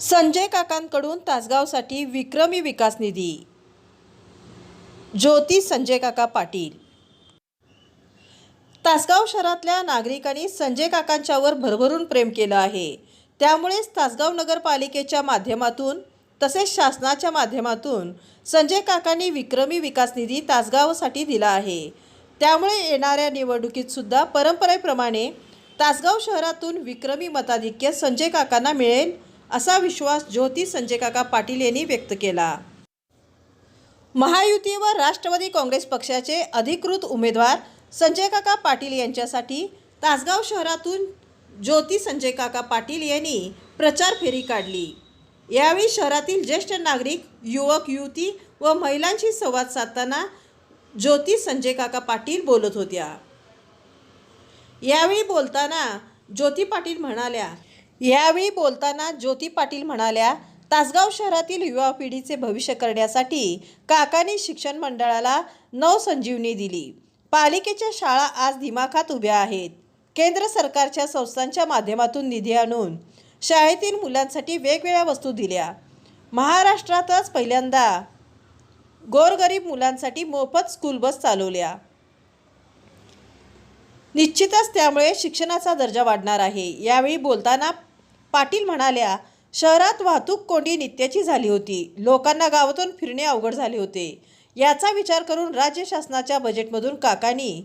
संजय काकांकडून तासगावसाठी विक्रमी विकास निधी. ज्योती संजय काका पाटील. तासगाव शहरातल्या नागरिकांनी संजय काकांच्यावर भरभरून प्रेम केलं आहे. त्यामुळेच तासगाव नगरपालिकेच्या माध्यमातून तसेच शासनाच्या माध्यमातून संजय काकांनी विक्रमी विकास निधी तासगावसाठी दिला आहे. त्यामुळे येणाऱ्या निवडणुकीत सुद्धा परंपरेप्रमाणे तासगाव शहरातून विक्रमी मताधिक्य संजय काकांना मिळेल असा विश्वास ज्योती संजय काका पाटील यांनी व्यक्त केला. महायुती व राष्ट्रवादी काँग्रेस पक्षाचे अधिकृत उमेदवार संजय काका पाटील यांच्यासाठी तासगाव शहरातून ज्योती संजय काका पाटील यांनी प्रचार फेरी काढली. यावेळी शहरातील ज्येष्ठ नागरिक युवक युवती व महिलांशी संवाद साधताना ज्योती संजय काका पाटील बोलत होत्या. यावेळी बोलताना ज्योती पाटील म्हणाल्या यावेळी बोलताना ज्योती पाटील म्हणाल्या तासगाव शहरातील युवा पिढीचे भविष्य करण्यासाठी काकांनी शिक्षण मंडळाला नवसंजीवनी दिली. पालिकेच्या शाळा आज दिमाखात उभ्या आहेत. केंद्र सरकारच्या संस्थांच्या माध्यमातून निधी आणून शाळेतील मुलांसाठी वेगवेगळ्या वस्तू दिल्या. महाराष्ट्रातच पहिल्यांदा गोरगरीब मुलांसाठी मोफत स्कूल बस चालवल्या. निश्चितच त्यामुळे शिक्षणाचा दर्जा वाढणार आहे. यावेळी बोलताना पाटील म्हणाल्या शहरात वाहतूक कोंडी नित्याची झाली होती. लोकांना गावातून फिरणे अवघड झाले होते. याचा विचार करून राज्य शासनाच्या बजेटमधून काकांनी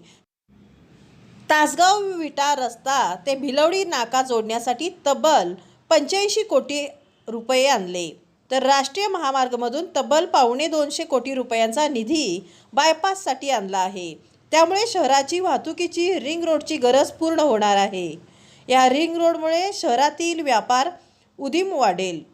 तासगाव विटा रस्ता ते भिलवडी नाका जोडण्यासाठी तब्बल पंच्याऐंशी कोटी रुपये आणले. तर राष्ट्रीय महामार्गमधून तब्बल पावणे दोनशे कोटी रुपयांचा निधी बायपाससाठी आणला आहे. त्यामुळे शहराची वाहतुकीची रिंग रोडची गरज पूर्ण होणार आहे. या रिंग रोडमुळे शहरातील व्यापार उदीम वाढेल.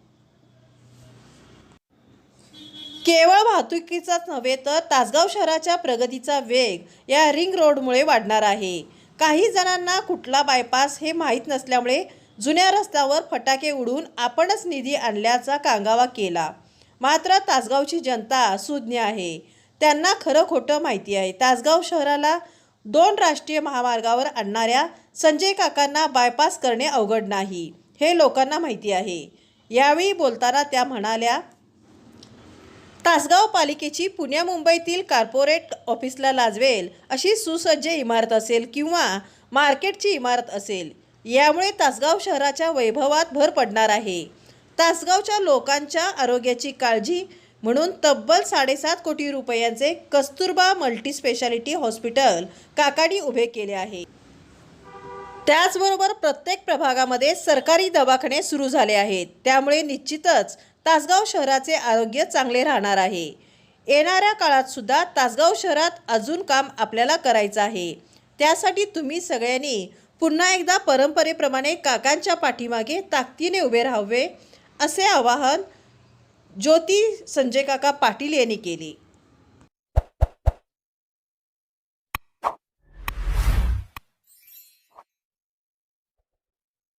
केवळ वाहतुकीचाच नव्हे तर तासगाव शहराच्या प्रगतीचा वेग या रिंग रोडमुळे वाढणार आहे. काही जणांना कुठला बायपास हे माहीत नसल्यामुळे जुन्या रस्त्यावर फटाके उडून आपणच निधी आणल्याचा कांगावा केला. मात्र तासगावची जनता सुज्ञ आहे. त्यांना खरं खोटं माहिती आहे. तासगाव शहराला दोन राष्ट्रीय महामार्गावर आणणाऱ्या संजय काकांना बायपास करणे अवघड नाही हे लोकांना माहिती आहे. यावेळी बोलताना त्या म्हणाल्या तासगाव पालिकेची पुण्या मुंबईतील कार्पोरेट ऑफिसला लाजवेल अशी सुसज्ज इमारत असेल किंवा मार्केटची इमारत असेल यामुळे तासगाव शहराच्या वैभवात भर पडणार आहे. तासगावच्या लोकांच्या आरोग्याची काळजी म्हणून तब्बल साडेसात कोटी रुपयांचे कस्तुरबा मल्टीस्पेशालिटी हॉस्पिटल काकाडी उभे केले आहे. त्याचबरोबर प्रत्येक प्रभागामध्ये सरकारी दवाखाने सुरू झाले आहेत. त्यामुळे निश्चितच तासगाव शहराचे आरोग्य चांगले राहणार आहे. येणाऱ्या काळात सुद्धा तासगाव शहरात अजून काम आपल्याला करायचं आहे. त्यासाठी तुम्ही सगळ्यांनी पुन्हा एकदा परंपरेप्रमाणे काकांच्या पाठीमागे ताकदीने उभे राहावे असे आवाहन ज्योती संजय काका पाटील यांनी केली.